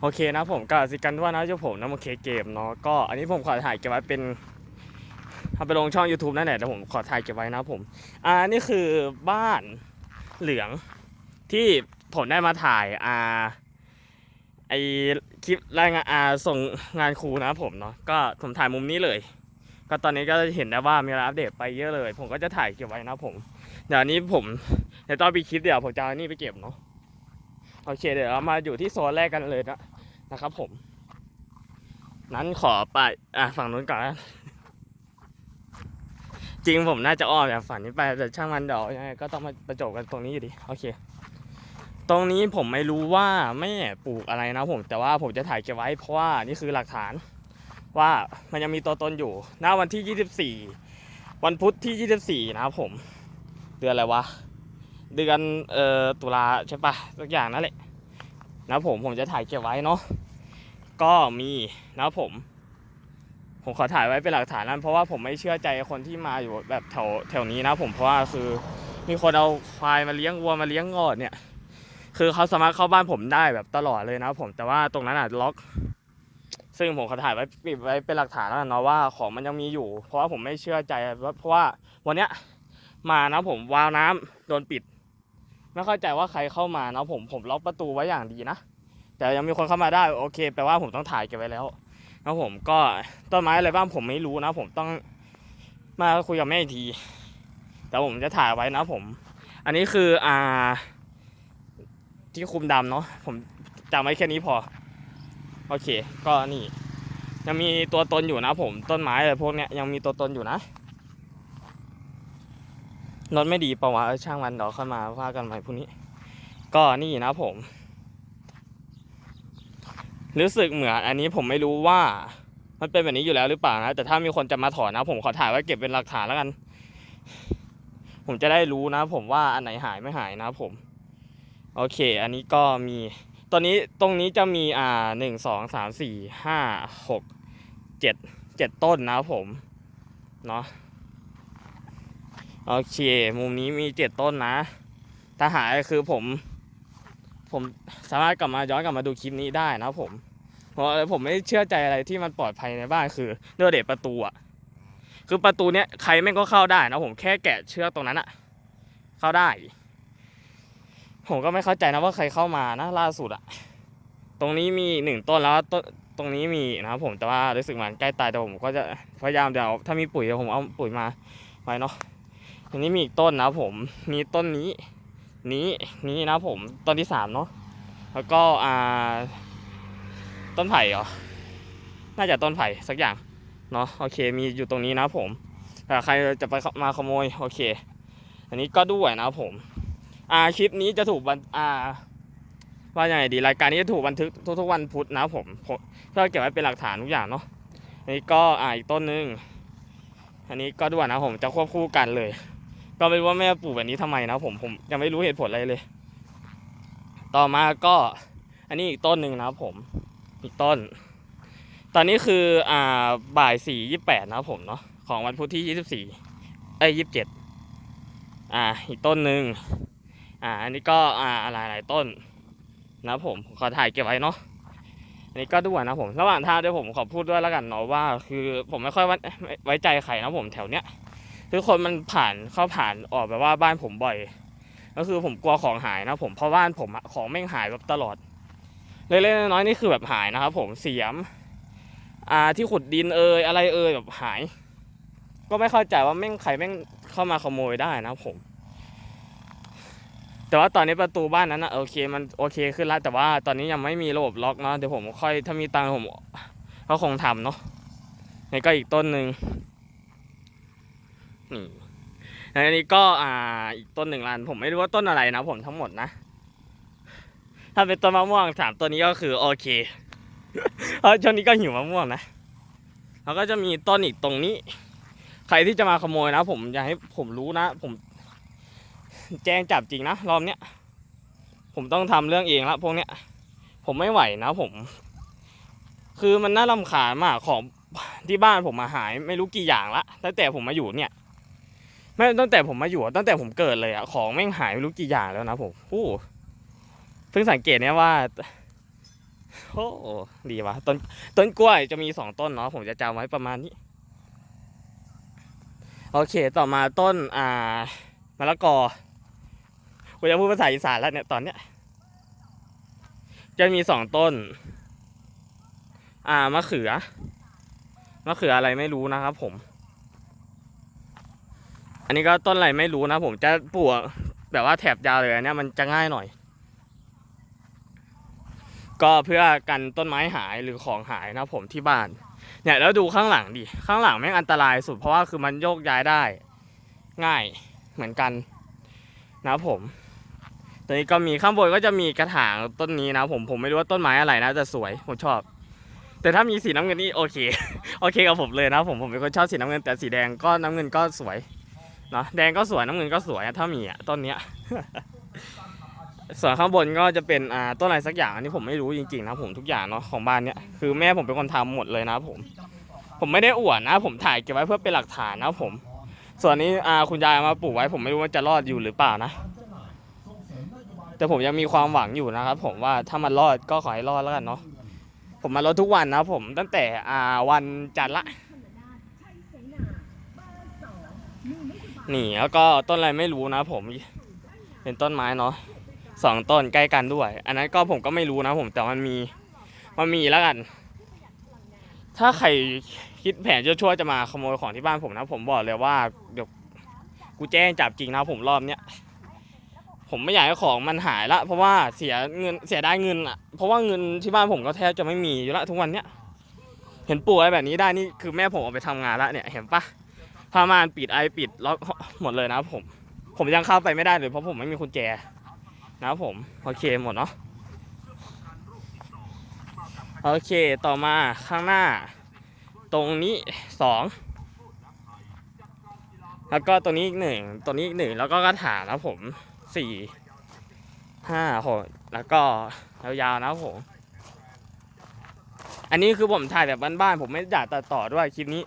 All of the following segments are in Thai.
โอเคนะผมก็สิกันว่านะเจ้าผมนะโอเคเกมเนาะก็อันนี้ผมขอถ่ายเก็บไว้เป็นทำไปลงช่อง YouTube นั่นแหละแต่ผมขอถ่ายเก็บไว้นะผมอ่านี่คือบ้านเหลืองที่ผมได้มาถ่ายอ่าไอคลิปรายงานอ่าส่งงานครูนะผมเนาะก็ผมถ่ายมุมนี้เลย ก็ตอนนี้ก็จะเห็นได้ว่ามีอัปเดตไปเยอะเลย ผมก็จะถ่ายเก็บไว้นะผมเดี๋ยวนี้ผมเดี๋ยวตอนปีคลิปเดี๋ยวผมจะนี่ไปเก็บเนาะ โอเคเดี๋ยวเรามาอยู่ที่โซนแรกกันเลยนะนะครับ ผม นั้นขอไปอะฝั่งนู้นก่อนนะจริงผมน่าจะอ้อมจากฝั่งนี้ไปแต่ช่างมันเดี๋ยวยังไงก็ต้องมาประจบกันตรงนี้อยู่ดีโอเค ตรงนี้ผมไม่รู้ว่าแม่ปลูกอะไรนะผมแต่ว่าผมจะถ่ายเก็บไว้เพราะว่านี่คือหลักฐาน ว่ามันยังมีตัวตนอยู่ณวันที่ 24 วันพุธที่ 24 นะครับผม เดือนอะไรวะ เดือนเอ่อตุลาใช่ปะสักอย่างนั่นแหละนะผมผมจะถ่ายเก็บไว้เนาะก็มีนะผม ผมขอถ่ายไว้เป็นหลักฐานนั้นเพราะว่าผมไม่เชื่อใจคนที่มาอยู่แบบแถวแถวนี้นะผมเพราะว่าคือมีคนเอาควายมาเลี้ยงวัวมาเลี้ยงงอดเนี่ย คือเขาสามารถเข้าบ้านผมได้แบบตลอดเลยนะผมแต่ว่าตรงนั้นอะล็อก ซึ่งผมขอถ่ายไว้ปิดไว้เป็นหลักฐานแล้วนเนาะว่าของมันยังมีอยู่ เพราะว่าผมไม่เชื่อใจเพราะว่าวันเนี้ยมานะผมวาวน้ำโดนปิด ไม่เข้าใจว่าใครเข้ามานะผมผมล็อกประตูไว้อย่างดีนะแต่ยังมีคนเข้ามาได้โอเคแปลว่าผมต้องถ่ายเก็บไว้แล้วนะผมก็ต้นไม้อะไรบ้างผมไม่รู้นะ ผมต้องมาคุยกับแม่อีกที แต่ผมจะถ่ายไว้นะผม อันนี้คืออ่า ที่คุมดำเนาะผมจำไว้แค่นี้พอ โอเค ก็นี่ ยังมีตัวตนอยู่นะผมต้นไม้อะไรพวกเนี้ยยังมีตัวตนอยู่นะ รถไม่ดีประวะช่างมันเดี๋ยวค่อยมาว่ากันใหม่พรุ่งนี้ ก็นี่นะผม รู้สึกเหมือนอันนี้ผมไม่รู้ว่า มันเป็นแบบนี้อยู่แล้วหรือเปล่านะ แต่ถ้ามีคนจะมาถอนนะ ผมขอถ่ายไว้เก็บเป็นหลักฐานแล้วกัน ผมจะได้รู้นะ ผมว่าอันไหนหายไม่หายนะผม โอเค อันนี้ก็มี ตอนนี้ตรงนี้จะมีอ่าหนึ่งสองสามสี่ห้าหกเจ็ดเจ็ดต้นนะผม เนาะ โอเค มุมนี้มีเจ็ดต้นนะ ถ้าหายคือผม ผมสามารถกลับมาย้อนกลับมาดูคลิปนี้ได้นะผม เพราะผมไม่เชื่อใจอะไรที่มันปลอดภัยในบ้านคือเนื้อเด็ดประตูอะคือประตูเนี้ยใครแม่งก็เข้าได้นะผมแค่แกะเชือกตรงนั้นอะเข้าได้ ผมก็ไม่เข้าใจนะว่าใครเข้ามานะล่าสุดอะตรงนี้มีหนึ่งต้นแล้วต้นตรงนี้มีนะครับผมแต่ว่ารู้สึกเหมือนใกล้ตายแต่ผมก็จะพยายามเดี๋ยวถ้ามีปุ๋ยเดี๋ยวผมเอาปุ๋ยมาไว้เนาะ ทีนี้มีอีกต้นนะผม มีต้นนี้ นี้นี้นะผม ต้นที่สามเนาะ แล้วก็อ่าต้นไผ่เหรอ น่าจะต้นไผ่สักอย่าง เนาะ โอเค มีอยู่ตรงนี้นะผมแต่ใครจะไปมาขโมย โอเค อันนี้ก็ด้วยนะผม อ่า คลิปนี้จะถูกบัน อ่า ว่ายังไงดี รายการนี้จะถูกบันทึกทุกๆวันพุธนะผมเพื่อเก็บไว้เป็นหลักฐานทุกอย่างเนาะ อันนี้ก็ อ่า อีกต้นนึง อันนี้ก็ด้วยนะผม จะควบคู่กันเลย ก็ไม่รู้ว่าแม่ปลูกแบบนี้ทำไมนะผมผมยังไม่รู้เหตุผลอะไรเลย ต่อมาก็อันนี้อีกต้นหนึ่งนะผมอีกต้น ตอนนี้คืออ่าบ่ายสี่ยี่แปดนะผมเนาะของวันพุธที่ยี่สิบสี่เอ้ยยี่สิบเจ็ดอ่าอีกต้นหนึ่งอ่าอันนี้ก็อ่าหลายหลายต้นนะผมขอถ่ายเก็บไว้เนาะอันนี้ก็ด้วยนะผมระหว่างทางเดี๋ยวผมขอพูดด้วยแล้วกันเนาะว่า คือผมไม่ค่อยไว้ไว้ใจใครนะผมแถวเนี้ย คือคนมันผ่านเข้าผ่านออกแบบว่าบ้านผมบ่อย ก็คือผมกลัวของหายนะผมเพราะบ้านผมของแม่งหายแบบตลอดเล็กๆน้อยๆนี่คือแบบหายนะครับ ผมเสียมอ่าที่ขุดดินเอยอะไรเอยแบบหาย ก็ไม่เข้าใจว่าแม่งใครแม่งเข้ามาขโมยได้นะผม แต่ว่าตอนนี้ประตูบ้านนั้นนะโอเคมันโอเคขึ้นแล้วแต่ว่าตอนนี้ยังไม่มีระบบล็อกเนาะเดี๋ยวผมค่อยถ้ามีตังค์ผมก็คงทำเนาะนี่ก็อีกต้นหนึ่ง นี่อันนี้ก็อ่าอีกต้นหนึ่งลันผมไม่รู้ว่าต้นอะไรนะผมทั้งหมดนะ ถ้าเป็นต้นมะม่วงสามต้นนี้ก็คือโอเคเพราะช่วงนี้ก็หิวมะม่วงนะแล้วก็จะมีต้นอีกตรงนี้ ใครที่จะมาขโมยนะ ผมอยากให้ผมรู้นะ ผม แจ้งจับจริงนะรอบเนี้ยผมต้องทำเรื่องเองละพวกเนี้ย ผมไม่ไหวนะผม คือมันน่ารำคาญมากของที่บ้านผมมาหาย ไม่รู้กี่อย่างละตั้งแต่ผมมาอยู่เนี่ย ไม่ตั้งแต่ผมมาอยู่ตั้งแต่ผมเกิดเลยอะของแม่งหายไม่รู้กี่อย่างแล้วนะผมอู้เพิ่งสังเกตเนี่ยว่าโอ้ดีวะต้นต้นกล้วยจะมีสองต้นเนาะผมจะจำไว้ประมาณนี้ โอเคต่อมาต้นอ่ามะละกอผมจะพูดภาษาอีสานแล้วเนี่ยตอนเนี้ยจะมีสองต้น อ่ามะเขือมะเขืออะไรไม่รู้นะครับผม อันนี้ก็ต้นอะไรไม่รู้นะผมจะปลูกแบบว่าแถบยาวเลยอันเนี้ยมันจะง่ายหน่อย ก็เพื่อกันต้นไม้หายหรือของหายนะผมที่บ้าน เนี่ยแล้วดูข้างหลังดิข้างหลังแม่งอันตรายสุดเพราะว่าคือมันโยกย้ายได้ง่ายเหมือนกันนะผมตอนนี้ก็มีข้างบนก็จะมีกระถางต้นนี้นะผมผมไม่รู้ว่าต้นไม้อะไรนะแต่สวยผมชอบ แต่ถ้ามีสีน้ำเงินนี่โอเค โอเคกับผมเลยนะผมผมเป็นคนชอบสีน้ำเงินแต่สีแดงก็น้ำเงินก็สวย เนาะแดงก็สวยน้ำเงินก็สวยถ้ามีอะต้นเนี้ยส่วนข้างบนก็จะเป็นอ่าต้นอะไรสักอย่างอันนี้ผมไม่รู้จริงๆนะผมทุกอย่างเนาะของบ้านเนี้ยคือแม่ผมเป็นคนทำหมดเลยนะผม ผมไม่ได้อวดนะ ผมถ่ายเก็บไว้เพื่อเป็นหลักฐานนะผม ส่วนนี้อ่าคุณยายมาปลูกไว้ ผมไม่รู้ว่าจะรอดอยู่หรือเปล่านะ แต่ผมยังมีความหวังอยู่นะครับผมว่าถ้ามันรอดก็ขอให้รอดแล้วกันเนาะผมมารดทุกวันนะผมตั้งแต่อ่าวันจันทร์ละ นี่แล้วก็ต้นอะไรไม่รู้นะ ผมเป็นต้นไม้เนาะสองต้นใกล้กันด้วย อันนั้นก็ผมก็ไม่รู้นะผมแต่มันมีมันมีแล้วกัน ถ้าใครคิดแผนชั่วๆจะมาขโมยของที่บ้านผมนะ ผมบอกเลยว่าเดี๋ยวกูแจ้งจับจริงนะผมรอบเนี้ยผมไม่อยากให้ของมันหายละ เพราะว่าเสียเงินเสียได้เงินอะเพราะว่าเงินที่บ้านผมก็แทบจะไม่มีอยู่ละทุกวันเนี้ยเห็นปลูกอะไรแบบนี้ได้นี่คือแม่ผมเอาไปทำงานละเนี่ยเห็นปะ ผ้าม่านปิดไอปิดล็อกหมดเลยนะผม ผมยังเข้าไปไม่ได้เลย เพราะผมไม่มีกุญแจนะผม โอเคหมดเนาะโอเคต่อมาข้างหน้า ตรงนี้สองแล้วก็ตัวนี้อีกหนึ่งตัวนี้อีกหนึ่งแล้วก็กระถางนะผมสี่ห้าหกแล้วก็ยาวๆนะผม อันนี้คือผมถ่ายแบบบ้านๆผมไม่อยากตัดต่อด้วยคลิปนี้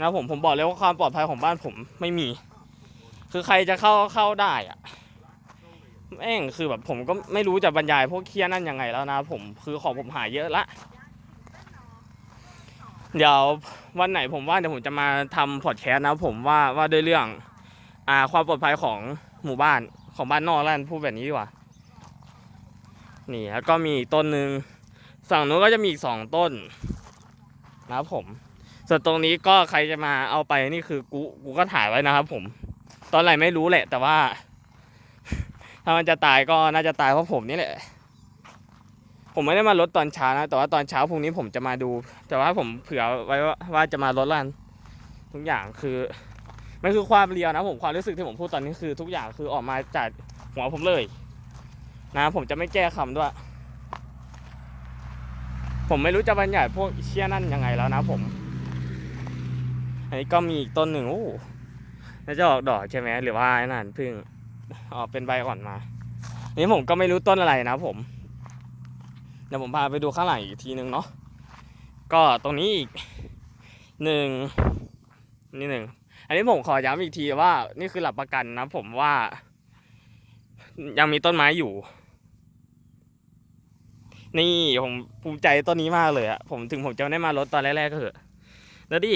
นะผมผมบอกเลยว่าความปลอดภัยของบ้านผมไม่มี คือใครจะเข้าเข้าได้อะแม่งคือแบบผมก็ไม่รู้จะบรรยายพวกเคียนั่นยังไงแล้วนะ ผมคือของผมหายเยอะละเดี๋ยววันไหนผมว่าเดี๋ยวผมจะมาทำพอดแคสต์นะผมว่าว่าด้วยเรื่องอ่าความปลอดภัยของหมู่บ้านของบ้านนอกแล้วกันพูดแบบนี้ดีกว่า นี่แล้วก็มีต้นหนึ่งฝั่งนู้นก็จะมีอีกสองต้นนะครับผม ส่วนตรงนี้ก็ใครจะมาเอาไปนี่คือกูกูก็ถ่ายไว้นะครับ ผม ตอนไหนไม่รู้แหละ แต่ว่า ถ้ามันจะตายก็น่าจะตายเพราะผมนี่แหละ ผมไม่ได้มาลดตอนเช้านะ แต่ว่าตอนเช้าพรุ่งนี้ผมจะมาดู แต่ว่าผมเผื่อไว้ว่าจะมาลดลันทุกอย่างคือมันคือความเรียวนะผมความรู้สึกที่ผมพูดตอนนี้คือ ทุกอย่างคือออกมาจากหัวผมเลย นะ ผมจะไม่แก้คำด้วย ผมไม่รู้จะบรรยายพวกเชี่ยนั่นยังไงแล้วนะผม อันนี้ก็มีอีกต้นหนึ่งโอ้น่าจะออกดอกใช่ไหมหรือว่าอ้นั่นพึ่งออกเป็นใบอ่อนมาอันนี้ผมก็ไม่รู้ต้นอะไรนะผม เดี๋ยวผมพาไปดูข้างหลังอีกทีนึงเนาะ ก็ตรงนี้อีกหนึ่งนี่หนึ่ง อันนี้ผมขอย้ำอีกทีว่า นี่คือหลักประกันนะผมว่า ยังมีต้นไม้อยู่ นี่ผมภูมิใจต้นนี้มากเลยอะผมถึงผมจะไม่ได้มารถตอนแรกๆก็เถอะแล้วดิ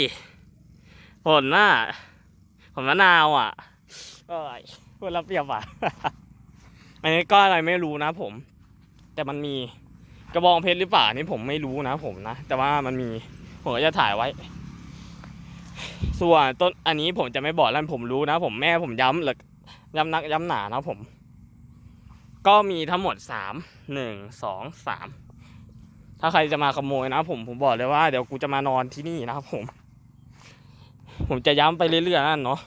ผลน่ะผลมะนาวอะก็พูดแล้วเปรียบอะ อันนี้ก็อะไรไม่รู้นะผม แต่มันมีกระบองเพชรหรือเปล่านี่ผมไม่รู้นะผมนะ แต่ว่ามันมี ผมก็จะถ่ายไว้ ส่วนต้นอันนี้ผมจะไม่บอกแล้วผมรู้นะ ผมแม่ผมย้ำเลยย้ำนักย้ำหนานะผม ก็มีทั้งหมดสามหนึ่งสองสามถ้าใครจะมาขโมยนะผมผมบอกเลยว่าเดี๋ยวกูจะมานอนที่นี่นะครับผม ผมจะย้ำไปเรื่อยๆนั่นเนาะ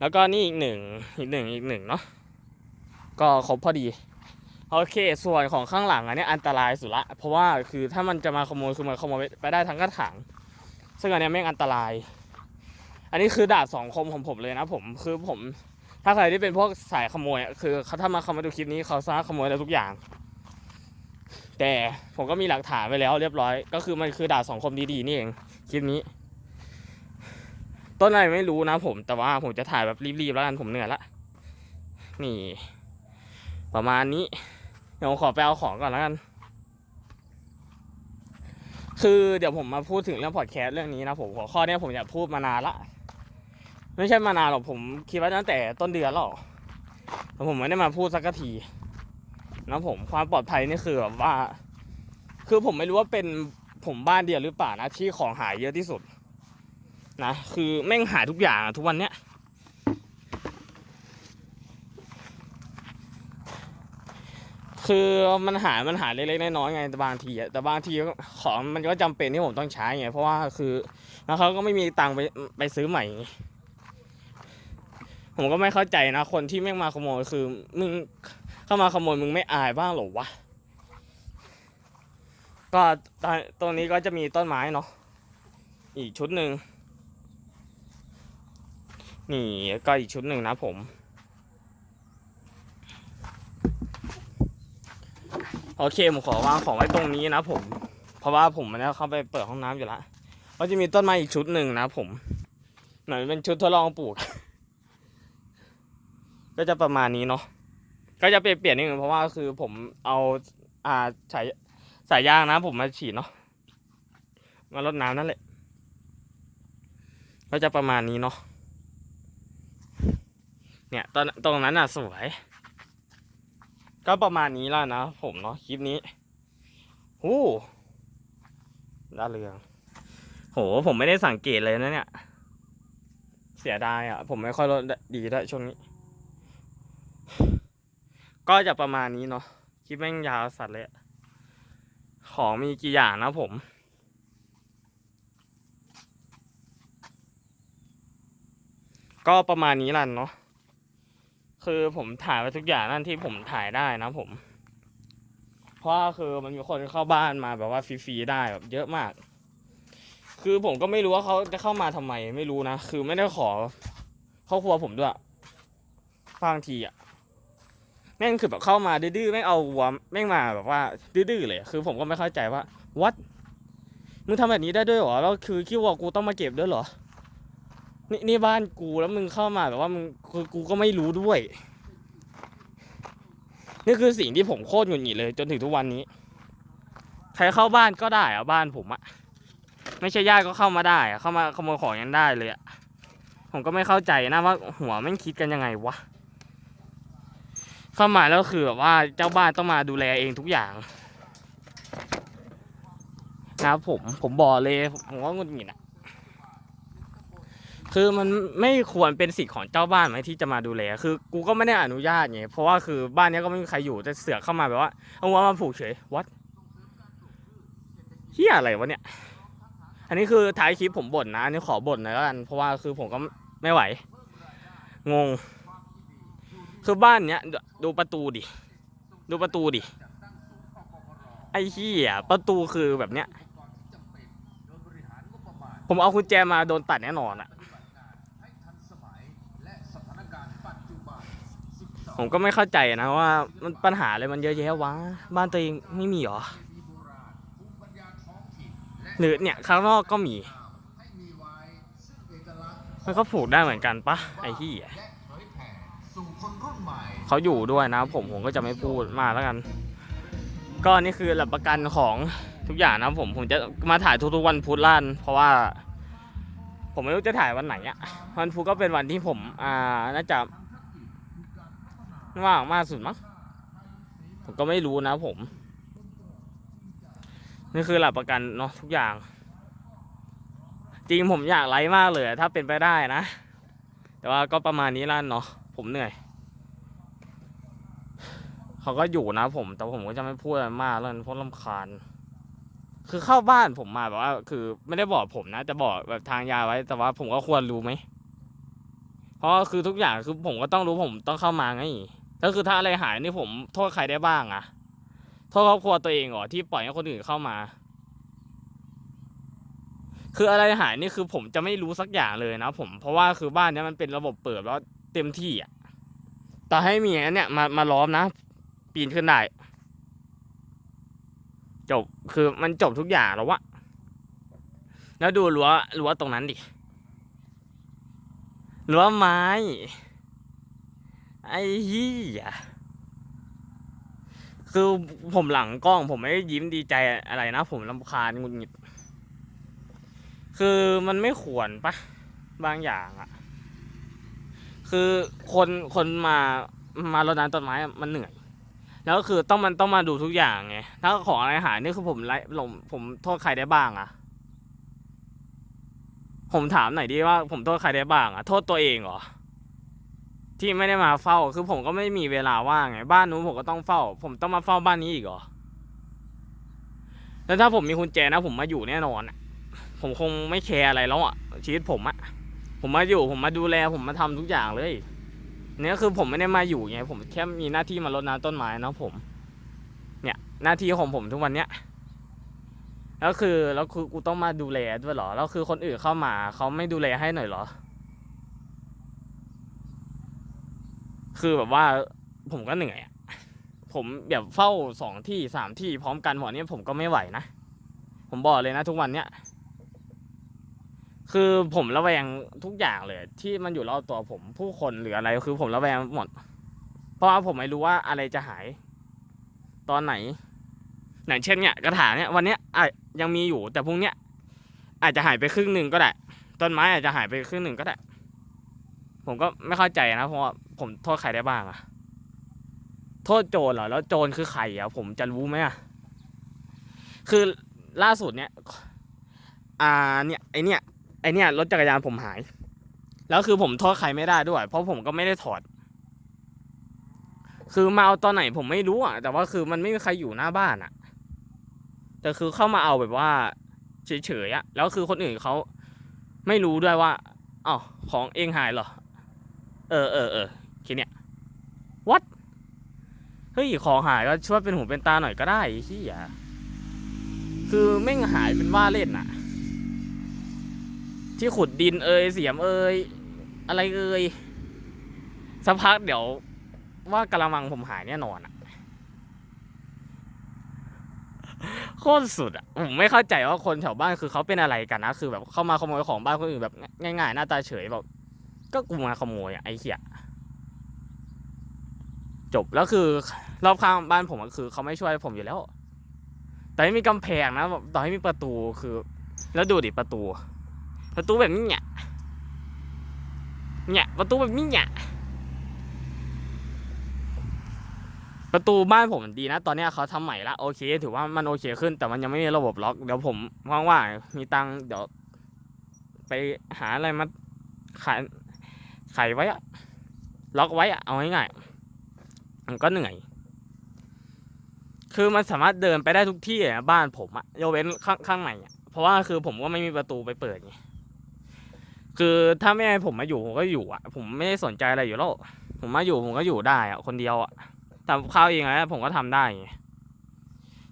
แล้วก็นี่อีกหนึ่งอีกหนึ่งอีกหนึ่งเนาะก็ครบพอดีโอเค ส่วนของข้างหลังอันนี้อันตรายสุดละ เพราะว่าคือถ้ามันจะมาขโมยคือมันขโมยไปได้ทั้งกระถางซึ่งอันนี้ยแม่งอันตราย อันนี้คือดาบสองคมของผมเลยนะผมคือผม ถ้าใครที่เป็นพวกสายขโมยคือเขาถ้ามาเขามาดูคลิปนี้เขาสามารถขโมยได้ทุกอย่าง แต่ผมก็มีหลักฐานไว้แล้วเรียบร้อย ก็คือมันคือดาบสองคมดีๆนี่เองคลิปนี้ ต้นอะไรไม่รู้นะผม แต่ว่าผมจะถ่ายแบบรีบๆแล้วกันผมเหนื่อยละ นี่ ประมาณนี้ เดี๋ยวขอไปเอาของก่อนแล้วกัน คือเดี๋ยวผมมาพูดถึงเรื่องพอดแคสต์เรื่องนี้นะผมหัวข้อเนี้ยผมอยากพูดมานานละ ไม่ใช่มานานหรอกผมคิดว่าตั้งแต่ต้นเดือนแล้วแต่ผมไม่ได้มาพูดสักทีนะผมความปลอดภัยนี่คือแบบว่า คือผมไม่รู้ว่าเป็นผมบ้านเดียวหรือเปล่านะที่ของหายเยอะที่สุด นะคือแม่งหายทุกอย่างทุกวันเนี้ยคือมันหายมันหายเล็กๆน้อยๆไง แต่บางทีอะแต่บางทีของมันก็จำเป็นที่ผมต้องใช้ไง เพราะว่าคือแล้วเขาก็ไม่มีตังค์ไปไปซื้อใหม่ ผมก็ไม่เข้าใจนะ คนที่แม่งมาขโมยคือมึงเข้ามาขโมยมึงไม่อายบ้างหรอวะ ก็ตอนตรงนี้ก็จะมีต้นไม้เนาะ อีกชุดหนึ่ง นี่ก็อีกชุดหนึ่งนะผม โอเคผมขอวางของไว้ตรงนี้นะผม เพราะว่าผมมันเข้าไปเปิดห้องน้ำอยู่ล้วก็จะมีต้นไม้อีกชุดหนึ่งนะผมหน่อยเป็นชุดทดลองปลูก ก็จะประมาณนี้เนาะก็จะเปลี่ยนเปลี่ยนนิดนึงเพราะว่าคือผมเอาอ่าสายสายยางนะผมมาฉีดเนาะมาลดน้ำนั่นแหละก็จะประมาณนี้เนาะ เนี่ยตอนตรงนั้นอะสวย ก็ประมาณนี้แล้วนะผมเนาะคลิปนี้หูด้าเรือง โห ผมไม่ได้สังเกตเลยนะเนี่ย เสียดายอะ ผมไม่ค่อยรถดีด้วยช่วงนี้ ก็จะประมาณนี้เนาะคลิปแม่งยาวสัตว์เลย ของมีกี่อย่างนะผมก็ประมาณนี้ลันเนาะ คือผมถ่ายไว้ทุกอย่างนั่นที่ผมถ่ายได้นะผม เพราะว่าคือมันมีคนเข้าบ้านมาแบบว่าฟรีๆได้แบบเยอะมาก คือผมก็ไม่รู้ว่าเขาจะเข้ามาทำไมไม่รู้นะ คือไม่ได้ขอครอบครัวผมด้วยบางทีอะแม่งคือแบบเข้ามาดื้อๆแม่งเอาวัวแม่งมาแบบว่าดื้อๆเลย คือผมก็ไม่เข้าใจว่าวัดมึงทำแบบนี้ได้ด้วยเหรอแล้วคือคิดว่ากูต้องมาเก็บด้วยเหรอ นี่นี่บ้านกูแล้วมึงเข้ามาแบบว่ามึงคือกูก็ไม่รู้ด้วย นี่คือสิ่งที่ผมโคตรหงุดหงิดเลย จนถึงทุกวันนี้ ใครเข้าบ้านก็ได้อะบ้านผมอะไม่ใช่ญาติก็เข้ามาได้อะเข้ามาขโมยของยังได้เลยอะผมก็ไม่เข้าใจนะว่าหัวแม่งคิดกันยังไงวะเข้ามาแล้วคือแบบว่าเจ้าบ้านต้องมาดูแลเองทุกอย่างนะผมผมบอกเลยผมว่าหงุดหงิดอะ คือมันไม่ควรเป็นสิทธิ์ของเจ้าบ้านไหมที่จะมาดูแล คือ กูก็ไม่ได้อนุญาตไงเพราะว่าคือบ้านเนี้ยก็ไม่มีใครอยู่แต่เสือกเข้ามาแบบว่าเอาวัวมาผูกเฉยวัดเฮียอะไรวะเนี่ย อันนี้คือท้ายคลิปผมบ่นนะอันนี้ขอบ่นหน่อยแล้วกันเพราะว่าคือผมก็ไม่ไหว งง คือบ้านเนี้ยดูประตูดิดูประตูดิไอ้เหี้ยประตูคือแบบเนี้ย ผมเอากุญแจมาโดนตัดแน่นอนอะ ผมก็ไม่เข้าใจนะว่ามันปัญหาอะไรมันเยอะแยะวะบ้านตัวเองไม่มีหรอหรือเนี่ยข้างนอกก็มี มันก็ผูกได้เหมือนกันปะไอ้ที่เขาอยู่ด้วยนะ ผมผมก็จะไม่พูดมากแล้วกัน ก็นี่คือหลักประกันของทุกอย่างนะผมผมจะมาถ่ายทุกๆวันพุธล้าน เพราะว่า ผมไม่รู้จะถ่ายวันไหนอะวันพุธก็เป็นวันที่ผมอ่าน่าจะ ว่างมากสุดมั้งผมก็ไม่รู้นะผม นี่คือหลักประกันเนาะทุกอย่าง จริงผมอยากไลฟ์มากเลยถ้าเป็นไปได้นะ แต่ว่าก็ประมาณนี้ล้วเนาะผมเหนื่อยเขาก็อยู่นะผม แต่ผมก็จะไม่พูดอะไรมากแล้วเพราะลำคาญ คือเข้าบ้านผมมาแบบว่า คือไม่ได้บอกผมนะจะบอกแบบทางยาไว้ แต่ว่าผมก็ควรรู้ไหม เพราะคือทุกอย่างคือผมก็ต้องรู้ผมต้องเข้ามาไง แล้วคือถ้าอะไรหายนี่ผมโทษใครได้บ้างอะโทษครอบครัวตัวเองเหรอที่ปล่อยให้คนอื่นเข้ามา คืออะไรหายนี่คือผมจะไม่รู้สักอย่างเลยนะผมเพราะว่าคือบ้านนี้มันเป็นระบบเปิดแล้วเต็มที่อะต่อให้มีอันเนี้ยมามาล้อมนะ ปีนขึ้นได้ จบคือมันจบทุกอย่างแล้ววะแล้วดูรั้วรั้วตรงนั้นดิรั้วไม้ ไอ้เหี้ยคือผมหลังกล้อง ผมไม่ได้ยิ้มดีใจอะไรนะ ผมลำคาญงุดหงิด คือมันไม่ควรปะบางอย่างอะคือคนคนมามารดน้ำต้นไม้มันเหนื่อย แล้วก็คือต้องมันต้องมาดูทุกอย่างไงถ้าของอะไรหายนี่คือผมไล่ผมผมโทษใครได้บ้างอะผมถามหน่อยดิว่าผมโทษใครได้บ้างอะโทษตัวเองเหรอ ที่ไม่ได้มาเฝ้า คือผมก็ไม่มีเวลาว่างไง บ้านนู้นผมก็ต้องเฝ้า ผมต้องมาเฝ้าบ้านนี้อีกเหรอ แล้วถ้าผมมีกุญแจนะผมมาอยู่แน่นอนผมคงไม่แคร์อะไรแล้วอะ ชีวิตผมอะผมมาอยู่ ผมมาดูแล ผมมาทำทุกอย่างเลย เนี่ยคือผมไม่ได้มาอยู่ไง ผมแค่มีหน้าที่มารดน้ำต้นไม้นะผม เนี่ย หน้าที่ของผมทุกวันเนี้ยแล้วคือแล้วคือกูต้องมาดูแลด้วยเหรอ แล้วคือคนอื่นเข้ามาเขาไม่ดูแลให้หน่อยเหรอ คือแบบว่าผมก็เหนื่อยอะผมแบบเฝ้าสองที่สามที่พร้อมกันหมดเนี้ผมก็ไม่ไหวนะ ผมบอกเลยนะทุกวันเนี้ยคือผมระแวงทุกอย่างเลย ที่มันอยู่รอบตัวผมผู้คนหรืออะไรคือผมระแวงหมด เพราะว่าผมไม่รู้ว่าอะไรจะหาย ตอนไหนอย่างเช่นเนี่ยกระถางเนี่ยวันเนี้ยอะยังมีอยู่ แต่พรุ่งเนี้ยอาจจะหายไปครึ่งหนึ่งก็ได้ต้นไม้อาจจะหายไปครึ่งหนึ่งก็ได้ ผมก็ไม่เข้าใจนะเพราะ ผมโทษใครได้บ้างอะโทษโจรเหรอ แล้วโจรคือใครอะผมจะรู้ไหมอะคือล่าสุดเนี่ย อ่าเนี่ยไอเนี่ยไอเนี่ยรถจักรยานผมหาย แล้วคือผมโทษใครไม่ได้ด้วย เพราะผมก็ไม่ได้ถอด คือมาเอาตอนไหนผมไม่รู้อะแต่ว่าคือมันไม่มีใครอยู่หน้าบ้านอะแต่คือเข้ามาเอาแบบว่าเฉยๆอะแล้วคือคนอื่นเขาไม่รู้ด้วยว่าอ๋อของเองหายเหรอ เออเออเออ คิดเฮ้ยของหายก็ช่วยเป็นหูเป็นตาหน่อยก็ได้ที่อะคือแม่งหายเป็นว่าเล่นอะที่ขุดดินเอยเสียมเอยอะไรเอยสักพักเดี๋ยวว่ากระมังผมหายแน่นอนอะโคตรสุดอะผมไม่เข้าใจว่าคนแถวบ้านคือเขาเป็นอะไรกันนะคือแบบเข้ามาขโมยของบ้านคนอื่นแบบง่ายๆหน้าตาเฉยแบบก็กูมาขโมยอะไอ้เหี้ย จบแล้วคือรอบข้างบ้านผมก็คือเขาไม่ช่วยผมอยู่แล้ว แต่ไม่มีกำแพงนะแบบต่อให้มีประตูคือ แล้วดูดิประตู ประตูแบบนี้เนี่ยเนี่ยประตูแบบนี้เนี่ยประตูบ้านผมดีนะ ตอนนี้เขาทำใหม่ละโอเค ถือว่ามันโอเคขึ้น แต่มันยังไม่มีระบบล็อกเดี๋ยวผมว่างๆมีตังเดี๋ยว ไปหาอะไรมาขายไขไว้อะล็อกไว้อะเอาง่ายๆ มันก็เหนื่อย คือมันสามารถเดินไปได้ทุกที่อะบ้านผมอะยกเว้นข้างข้างในอะเพราะว่าคือผมก็ไม่มีประตูไปเปิดไงคือถ้าไม่ให้ผมมาอยู่ผมก็อยู่อะผมไม่ได้สนใจอะไรอยู่แล้วผมมาอยู่ผมก็อยู่ได้อะคนเดียวอะทำข้าวเองนะผมก็ทำได้ไง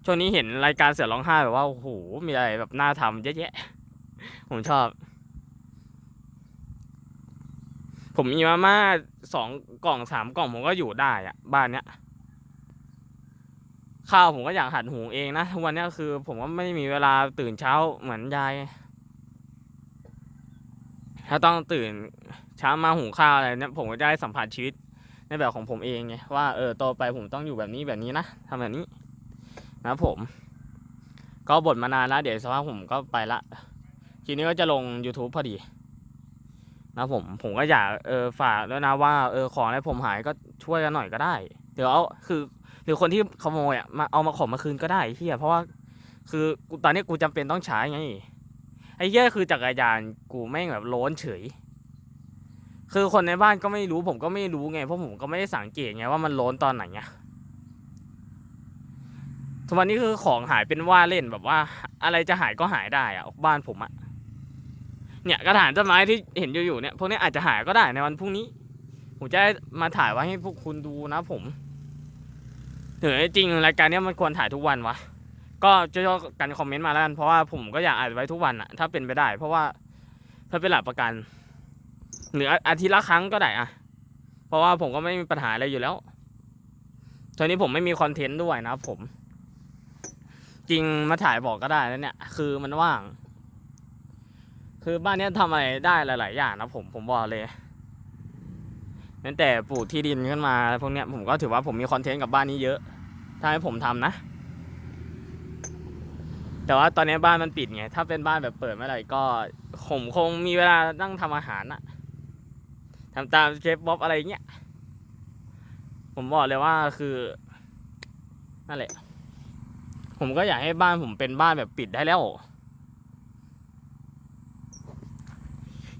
ช่วงนี้เห็นรายการเสือร้องไห้แบบว่าโอ้โหมีอะไรแบบน่าทำเยอะแยะผมชอบ ผมมีมาม่าสองกล่องสามกล่องผมก็อยู่ได้อะบ้านเนี้ยข้าวผมก็อยากหัดหุงเองนะทุกวันเนี้ยคือ ผมก็ไม่มีเวลาตื่นเช้าเหมือนยายถ้าต้องตื่นเช้ามาหุงข้าวอะไรเนี่ยผมก็จะได้สัมผัสชีวิตในแบบของผมเองไงว่าเออโตไปผมต้องอยู่แบบนี้แบบนี้นะทำแบบนี้นะผม ก็บ่นมานานแล้วเดี๋ยวสักพักผมก็ไปละทีนี้ก็จะลง YouTube พอดี นะผมผมก็อยากเออฝากด้วนะว่าเออของอะไรผมหายก็ช่วยกันหน่อยก็ได้เดี๋ยวเอาคือหรือคนที่ขโมยอะมาเอามาของมาคืนก็ได้เฮียเพราะว่าคือกูตอนนี้กูจำเป็นต้องใช้ไงไอ้เหี้ยคือจักรยานกูแม่งแบบโล้นเฉย คือคนในบ้านก็ไม่รู้ผมก็ไม่รู้ไงเพราะผมก็ไม่ได้สังเกตไงว่ามันโล้นตอนไหนไงทุกวันนี้คือของหายเป็นว่าเล่นแบบว่า อะไรจะหายก็หายได้อะบ้านผมอะ เนี่ยกระถางต้นไม้ที่เห็นอยู่ๆเนี่ยพวกนี้อาจจะหายก็ได้ในวันพรุ่งนี้ ผมจะมาถ่ายไว้ให้พวกคุณดูนะผมถึงจริงรายการนี้มันควรถ่ายทุกวันวะก็จะยกกันคอมเมนต์มาแล้วกันเพราะว่าผมก็อยากอัดไว้ทุกวันอะถ้าเป็นไปได้ เพราะว่าถ้าเป็นหลักประกัน หรืออาทิตย์ละครั้งก็ได้อะเพราะว่าผมก็ไม่มีปัญหาอะไรอยู่แล้วตอนนี้ผมไม่มีคอนเทนต์ด้วยนะผม จริงมาถ่ายบอกก็ได้แล้วเนี่ย คือมันว่าง คือบ้านนี้ทำอะไรได้หลาย ๆ อย่างนะผมผมบอกเลยนั่นแต่ปลูกที่ดินขึ้นมาพวกเนี้ยผมก็ถือว่าผมมีคอนเทนต์กับบ้านนี้เยอะ ถ้าให้ผมทำนะ แต่ว่าตอนนี้บ้านมันปิดไง ถ้าเป็นบ้านแบบเปิดเมื่อไหร่ก็ผมคงมีเวลานั่งทำอาหารอะทำตามเชฟบ๊อบอะไรเงี้ย ผมบอกเลยว่าคือ นั่นแหละ ผมก็อยากให้บ้านผมเป็นบ้านแบบปิดได้แล้ว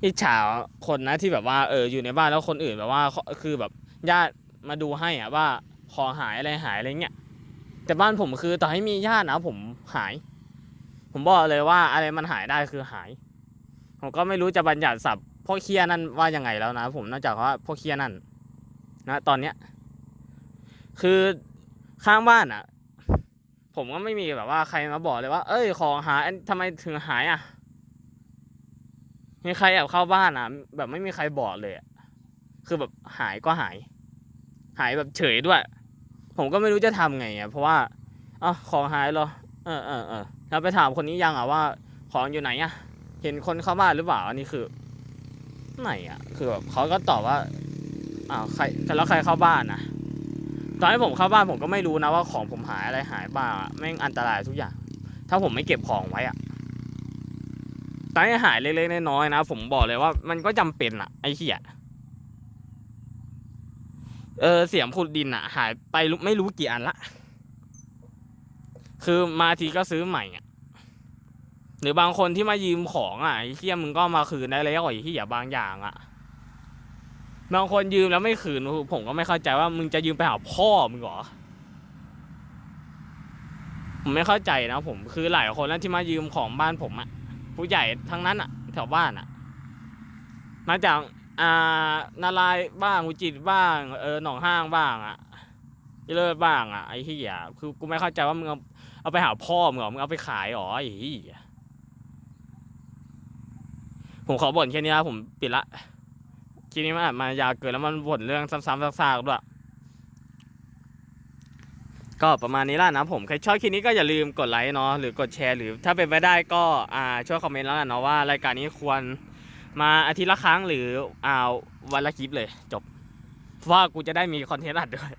อิจฉาคนนะที่แบบว่าเอออยู่ในบ้านแล้วคนอื่นแบบว่าคือแบบญาติมาดูให้อะว่าของหายอะไรหายอะไรเงี้ยแต่บ้านผมคือต่อให้มีญาตินะผมหาย ผมบอกเลยว่าอะไรมันหายได้คือหาย ผมก็ไม่รู้จะบัญญัติศัพท์พ่อเคียนั่นว่ายังไงแล้วนะ ผมนอกจากว่าพ่อเคียนั่นนะตอนเนี้ยคือข้างบ้านอะ ผมก็ไม่มีแบบว่าใครมาบอกเลยว่า เอ้ยของหายทำไมถึงหายอะ มีใครแอบเข้าบ้านอะ แบบไม่มีใครบอกเลยอะคือแบบหายก็หาย หายแบบเฉยด้วย ผมก็ไม่รู้จะทำไงอะเพราะว่าอ๋อของหายเหรอเออเออเออแล้วไปถามคนนี้ยังอะว่า ของอยู่ไหนอะ เห็นคนเข้าบ้านหรือเปล่าอันนี้คือไหนอะ คือแบบเขาก็ตอบว่าอ้าวใครแล้วใครเข้าบ้านนะตอนที่ผมเข้าบ้านผมก็ไม่รู้นะว่าของผมหายอะไรหายบ้างแม่งอันตรายทุกอย่าง ถ้าผมไม่เก็บของไว้อะ ตอนที่หายเล็กๆน้อยๆนะ ผมบอกเลยว่ามันก็จำเป็นอะไอ้เหี้ยเออเสียมขุดดินอะหายไปไม่รู้กี่อันละ คือมาทีก็ซื้อใหม่อะหรือบางคนที่มายืมของอะไอ้เหี้ยมึงก็มาคืนได้แล้วไอ้เหี้ยบางอย่างอะบางคนยืมแล้วไม่คืนผมก็ไม่เข้าใจว่ามึงจะยืมไปหาพ่อมึงเหรอผมไม่เข้าใจนะผมคือหลายคนแล้วที่มายืมของบ้านผมอะ ผู้ใหญ่ทั้งนั้นอะแถวบ้านอะมาจากอ่านารายบ้างอุจิตบ้าง เออหนองห้างบ้างอะเลิศบ้างอะไอ้เหี้ยคือกูไม่เข้าใจว่ามึงเอาเอาไปหาพ่อมึงเหรอมึงเอาไปขายหรอไอ้เหี้ยผมขอบ่นแค่นี้นะผมปิดละคลิปนี้มันอาจมายาวเกินแล้วมันบ่นเรื่องซ้ำๆซากๆด้วย ก็ประมาณนี้ละนะผมใครชอบคลิปนี้ก็อย่าลืมกดไลค์เนาะหรือกดแชร์หรือถ้าเป็นไปได้ก็อ่าช่วยคอมเมนต์แล้วกันเนาะว่ารายการนี้ควรมาอาทิตย์ละครั้งหรืออ่าวันละคลิปเลยจบเพราะว่ากูจะได้มีคอนเทนต์อัดด้วย